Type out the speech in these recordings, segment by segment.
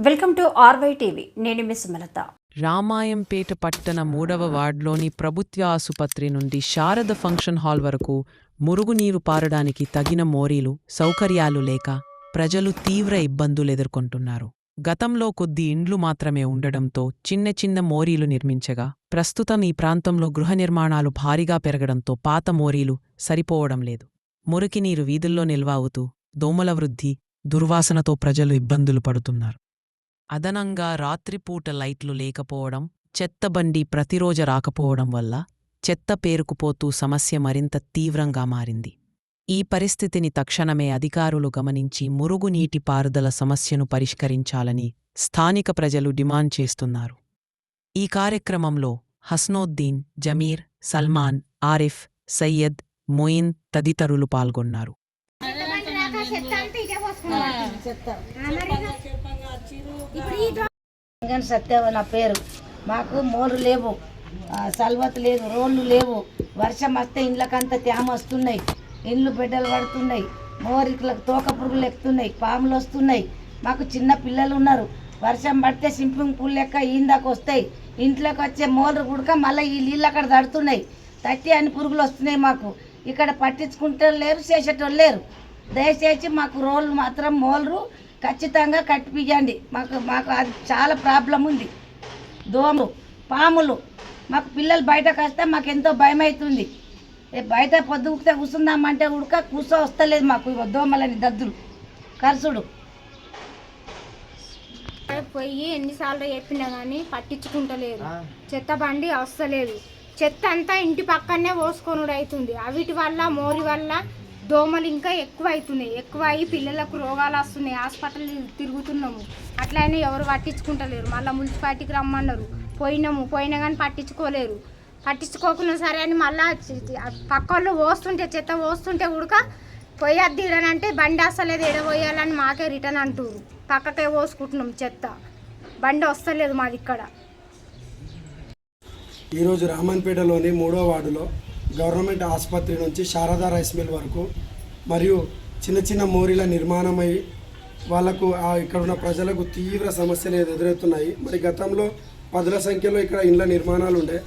Welcome to R Y TV. నేను miss Sumalatha. Ramayampet పట్టణ మూడవ వార్డులోని ప్రభుత్వ ఆసుపత్రి నుండి శారద ఫంక్షన్ హాల్ వరకు మురుగునీరు పారడానికి తగిన మోరీలు సౌకర్యాలు లేక ప్రజలు తీవ్ర ఇబ్బందులు ఎదుర్కొంటున్నారు. గతంలో కొద్ది ఇండ్లు మాత్రమే ఉండడంతో చిన్న చిన్న మోరీలు నిర్మించగా ప్రస్తుతం ఈ ప్రాంతంలో గృహ నిర్మాణాలు భారీగా పెరగడంతో పాత మోరీలు సరిపోవడం లేదు. మురికినీరు వీధుల్లో నిల్వ అవుతూ దోమల వృద్ధి దుర్వాసనతో ప్రజలు ఇబ్బందులు పడుతున్నారు. అదనంగా రాత్రిపూట లైట్లు లేకపోవడం చెత్తబండి ప్రతిరోజు రాకపోవడం వల్ల చెత్త పేరుకుపోతూ సమస్య మరింత తీవ్రంగా మారింది. ఈ పరిస్థితిని తక్షణమే అధికారులు గమనించి మురుగునీటి పారుదల సమస్యను పరిష్కరించాలని స్థానిక ప్రజలు డిమాండ్ చేస్తున్నారు. ఈ కార్యక్రమంలో హస్నోద్దీన్ జమీర్ సల్మాన్ ఆరిఫ్ సయ్యద్ మొయిన్ తదితరులు పాల్గొన్నారు. తెలంగాణ సత్యవ నా పేరు. మాకు మోరు లేవు. సల్వత్ లేదు రోళ్ళు లేవు. వర్షం వస్తే ఇండ్లకంతా తేమ వస్తున్నాయి. ఇండ్లు బిడ్డలు పడుతున్నాయి. మోరికలకు తోక పురుగులు ఎక్కుతున్నాయి. పాములు వస్తున్నాయి. మాకు చిన్న పిల్లలు ఉన్నారు. వర్షం పడితే స్విమ్మింగ్ పూల్ లెక్క ఈందాకు వస్తాయి. ఇంట్లోకి వచ్చే మోర్లు కుడక మళ్ళీ ఈ నీళ్ళు అక్కడ తడుతున్నాయి. తట్టి అని పురుగులు వస్తున్నాయి మాకు. ఇక్కడ పట్టించుకుంటే లేరు చేసేటోళ్ళు లేరు. దయచేసి మాకు రోళ్ళు మాత్రం మోలరు. ఖచ్చితంగా కట్టిపియండి మాకు మాకు అది చాలా ప్రాబ్లం ఉంది. దోమలు పాములు మాకు పిల్లలు బయటకు వస్తే మాకు ఎంతో భయం అవుతుంది. ఏ బయట పొద్దుకుతే కూర్చుందామంటే ఉడక కూర్చో వస్తలేదు మాకు దోమలని దద్దులు. కరుసుడు పోయి ఎన్నిసార్లు చెప్పినా కానీ పట్టించుకుంటలేరు చెత్త బండి వస్తలేదు. చెత్త అంతా ఇంటి పక్కనే పోసుకొనుడు అవుతుంది. అవిటి వల్ల మోరి వల్ల దోమలు ఇంకా ఎక్కువ అవుతున్నాయి ఎక్కువ అయ్యి పిల్లలకు రోగాలు వస్తున్నాయి. హాస్పిటల్ తిరుగుతున్నాము. అట్లయినా ఎవరు పట్టించుకుంటలేరు. మళ్ళీ మున్సిపాలిటీకి రమ్మన్నారు. పోయినాము. పోయినా కానీ పట్టించుకోలేరు. పట్టించుకోకుండా సరే అని మళ్ళీ పక్క వాళ్ళు పోస్తుంటే చెత్త పోస్తుంటే ఉడక పోయద్ది అంటే బండి వస్తలేదు ఎడ పోయాలని మాకే రిటర్న్ అంటారు పక్కకే పోసుకుంటున్నాం చెత్త. బండి వస్తలేదు మాది ఇక్కడ. ఈరోజు రామన్పేటలోని మూడో వార్డులో గవర్నమెంట్ ఆసుపత్రి నుంచి శారదా రైస్ మిల్ వరకు మరియు చిన్న చిన్న మోరీల నిర్మాణమై వాళ్ళకు ఇక్కడ ఉన్న ప్రజలకు తీవ్ర సమస్యలు ఎదురవుతున్నాయి. మరి గతంలో పదుల సంఖ్యలో ఇక్కడ ఇండ్ల నిర్మాణాలు ఉండే.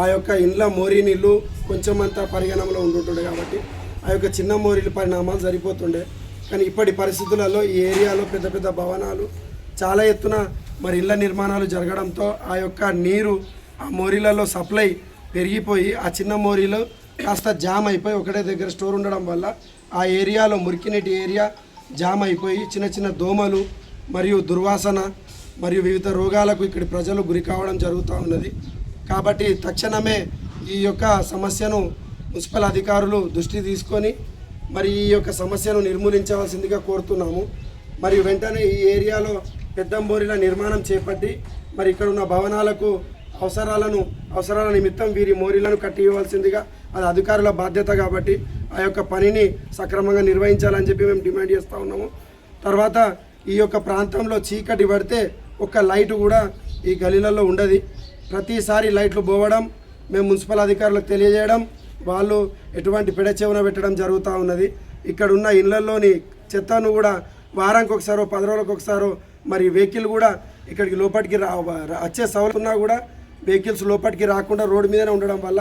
ఆ యొక్క ఇండ్ల మోరీ నీళ్ళు కొంచెం అంతా పరిగణనలో ఉంటుండే కాబట్టి ఆ యొక్క చిన్న మోరీల పరిణామాలు సరిపోతుండే. కానీ ఇప్పటి పరిస్థితులలో ఈ ఏరియాలో పెద్ద పెద్ద భవనాలు చాలా ఎత్తున మరి ఇళ్ళ నిర్మాణాలు జరగడంతో ఆ యొక్క నీరు ఆ మోరీలలో సప్లై పెరిగిపోయి ఆ చిన్న మోరీలో కాస్త జామ్ అయిపోయి ఒకటే దగ్గర స్టోర్ ఉండడం వల్ల ఆ ఏరియాలో మురికినీటి ఏరియా జామ్ అయిపోయి చిన్న చిన్న దోమలు మరియు దుర్వాసన మరియు వివిధ రోగాలకు ఇక్కడి ప్రజలు గురి కావడం జరుగుతూ ఉన్నది. కాబట్టి తక్షణమే ఈ యొక్క సమస్యను మున్సిపల్ అధికారులు దృష్టి తీసుకొని మరి ఈ యొక్క సమస్యను నిర్మూలించవలసిందిగా కోరుతున్నాము. మరియు వెంటనే ఈ ఏరియాలో పెద్దంబోరిల నిర్మాణం చేపట్టి మరి ఇక్కడ ఉన్న భవనాలకు అవసరాలను అవసరాల నిమిత్తం వీరి మోరీలను కట్టి ఇవ్వాల్సిందిగా అది అధికారుల బాధ్యత కాబట్టి ఆ యొక్క పనిని సక్రమంగా నిర్వహించాలని చెప్పి మేము డిమాండ్ చేస్తూ ఉన్నాము. తర్వాత ఈ యొక్క ప్రాంతంలో చీకటి పడితే ఒక్క లైట్ కూడా ఈ గలీలలో ఉండదు. ప్రతిసారి లైట్లు పోవడం మేము మున్సిపల్ అధికారులకు తెలియజేయడం వాళ్ళు ఎటువంటి పెడచెవున పెట్టడం జరుగుతూ ఉన్నది. ఇక్కడ ఉన్న ఇళ్ళలోని చెత్తను కూడా వారానికి ఒకసారో పది రోజులకు ఒకసారో మరి వెహికల్ కూడా ఇక్కడికి లోపలికి రా వచ్చే వచ్చే ఉన్నా కూడా వెహికల్స్ లోపలికి రాకుండా రోడ్డు మీదనే ఉండడం వల్ల